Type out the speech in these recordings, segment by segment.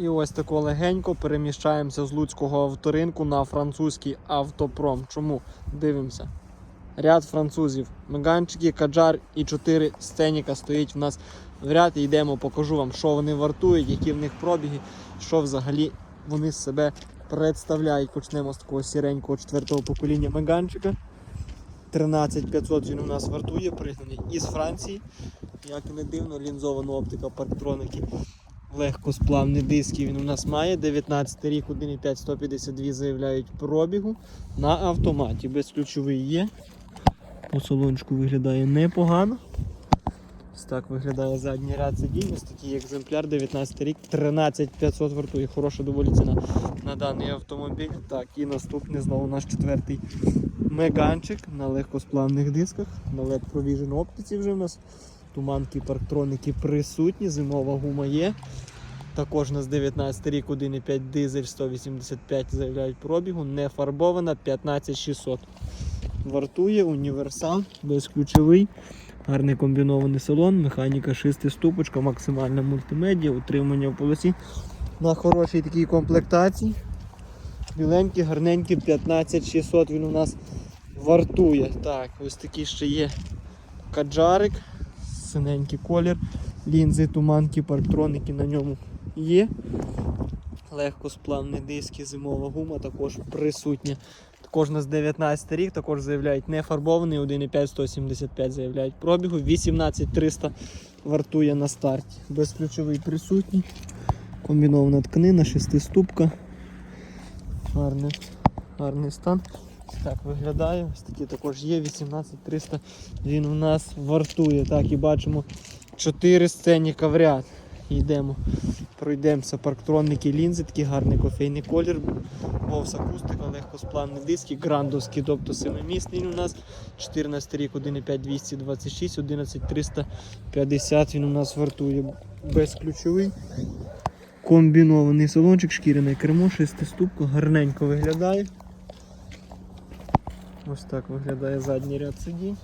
І ось тако легенько переміщаємося з Луцького авторинку на французький автопром. Чому? Дивимося. Ряд французів. Меганчики, Каджар і 4 сценіка стоїть в нас в ряд. Йдемо, покажу вам, що вони вартують, які в них пробіги, що взагалі вони себе представляють. Почнемо з такого сіренького четвертого покоління Меганчика. 13500 він у нас вартує, пригнаний із Франції. Як і не дивно, лінзована оптика, парктроники, легкосплавні диски він у нас має. 19 рік, 1,5 152 заявляють пробігу на автоматі. Безключовий є. По салончику виглядає непогано. Ось так виглядає задній ряд сидінь. Ось такий екземпляр, 19 рік, 13500 вартує. Хороша доволі ціна на даний автомобіль. Так, і наступний знову наш четвертий меганчик на легкосплавних дисках, на LED Provision оптиці вже в нас. Туманки, парктроники присутні, зимова гума є. Також у нас 19 рік, 1,5 дизель, 185 заявляють пробігу, не фарбована, 15600. Вартує універсал, безключовий, гарний комбінований салон, механіка 6 ступочка, максимальна мультимедіа, утримання в полосі на хорошій такій комплектації. Біленький, гарненький, 15600 він у нас вартує. Так, ось такий ще є каджарик, синенький колір, лінзи, туманки, парктроники на ньому є. Легкосплавні диски, зимова гума також присутня. Також у нас 19 рік, також заявляють не фарбований, 1,5 175 заявляють пробігу, 18300 вартує на старті. Безключовий присутній. Комбінована тканина, шестиступка. Гарний, гарний стан. Так виглядає. Ось такі також є. 18300 він у нас вартує. Так, і бачимо 4 сценіка в. Йдемо, пройдемося. Парктронники лінзи, такий гарний кофейний колір. Бовс акустика, легкосплавні диски, грандовський, тобто семимісний у нас. 14 рік, 1,5 226, 11 350 він у нас вартує. Безключовий. Комбінований салончик, шкіряне кермо, шестиступка, гарненько виглядає. Ось так виглядає задній ряд сидінь.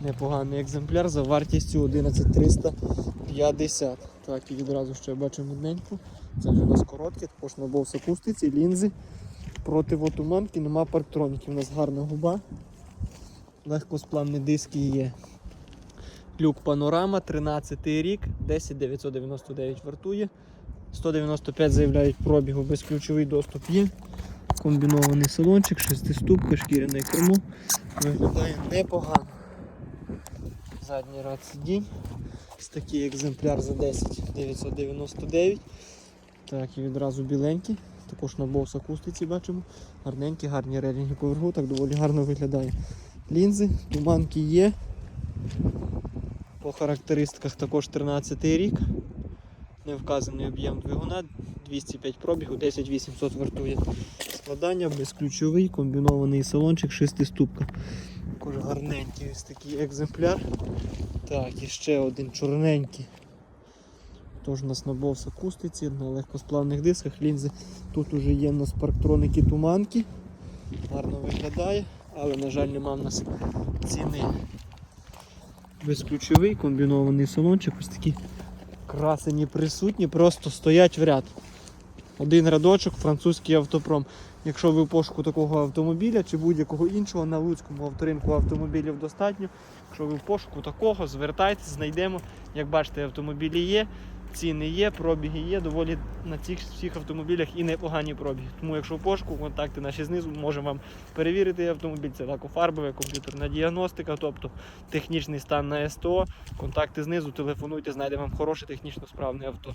Непоганий екземпляр за вартістю 11350. Так, і відразу ще бачимо мідненьку. Це вже у нас коротке, також на бовс акустиці, лінзи. Противотуманки, нема парктроніків. У нас гарна губа. Легкосплавні диски є. Люк панорама, 13 рік, 10999 вартує. 195 заявляють пробігу, безключовий доступ є. Комбінований салончик, шестиступка, шкіряне кермо. Виглядає непогано. Задній ряд сидінь. Такий екземпляр за 10 999. Так, і відразу біленький. Також на бовс акустиці бачимо. Гарненькі, гарні релінги поверху, так доволі гарно виглядає. Лінзи, туманки є. По характеристиках також 13 рік. Не вказаний об'єм двигуна, 205 пробігу, 10800 вартує. Складання, безключовий, комбінований салончик, шестиступка. Також гарненький ось такий екземпляр. Так, і ще один чорненький. Тож у нас на бовс акустиці, на легкосплавних дисках, лінзи. Тут уже є у нас туманки. Гарно виглядає, але, на жаль, нема в нас ціни. Безключовий, комбінований салончик, ось такі красені присутні, просто стоять в ряд. Один рядочок, французький автопром. Якщо ви в пошуку такого автомобіля чи будь-якого іншого на Луцькому авторинку автомобілів достатньо. Якщо ви в пошуку такого, звертайтесь, знайдемо. Як бачите, автомобілі є, ціни є, пробіги є. Доволі на цих всіх автомобілях і непогані пробіги. Тому якщо в пошуку, контакти наші знизу, можемо вам перевірити автомобіль. Це лакофарбове, комп'ютерна діагностика, тобто технічний стан на СТО. Контакти знизу, телефонуйте, знайдемо вам хороше технічно справне авто.